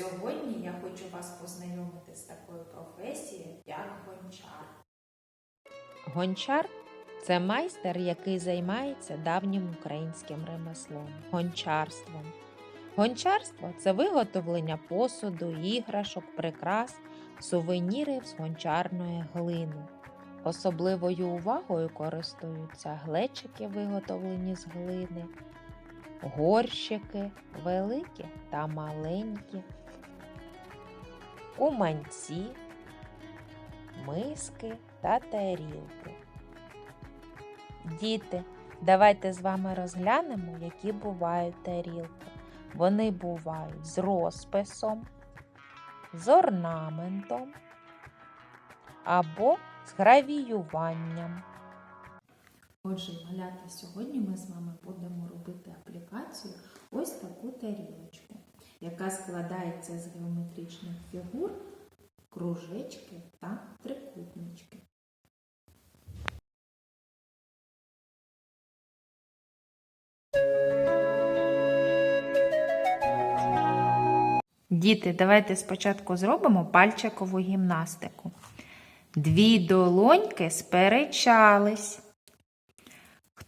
Сьогодні я хочу вас познайомити з такою професією, як гончар. Гончар це майстер, який займається давнім українським ремеслом гончарством. Гончарство це виготовлення посуду, іграшок, прикрас, сувенірів з гончарної глини. Особливою увагою користуються глечики, виготовлені з глини, горщики великі та маленькі, куманці, миски та тарілки. Діти, давайте з вами розглянемо, які бувають тарілки. Вони бувають з розписом, з орнаментом або з гравіюванням. Отже, малята, сьогодні ми з вами будемо робити аплікацію ось таку тарілочку, яка складається з геометричних фігур, кружечки та трикутнички. Діти, давайте спочатку зробимо пальчикову гімнастику. Дві долоньки сперечались.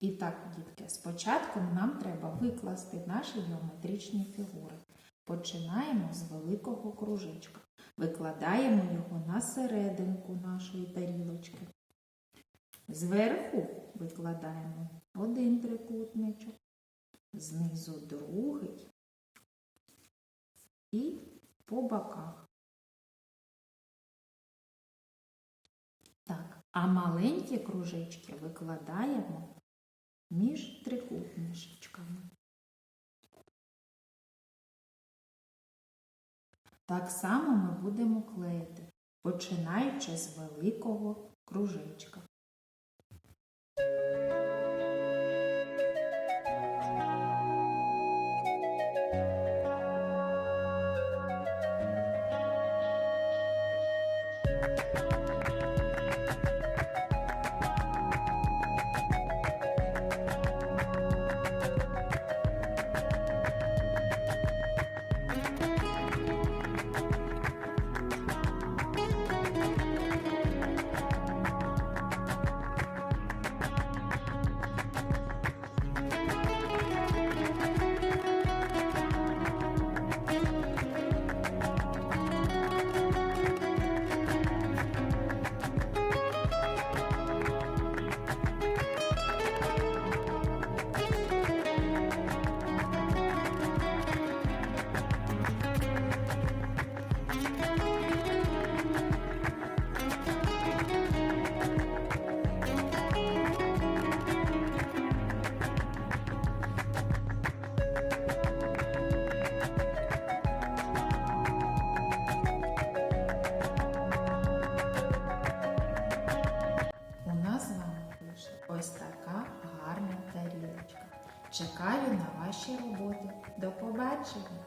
І так, дітки, спочатку нам треба викласти наші геометричні фігури. Починаємо з великого кружечка. Викладаємо його на серединку нашої тарілочки. Зверху викладаємо один трикутничок, знизу другий і по боках. Так, а маленькі кружечки викладаємо між трикутничками. Так само ми будемо клеїти, починаючи з великого кружечка. У така гарна тарілочка. Чекаю на ваші роботи. До побачення!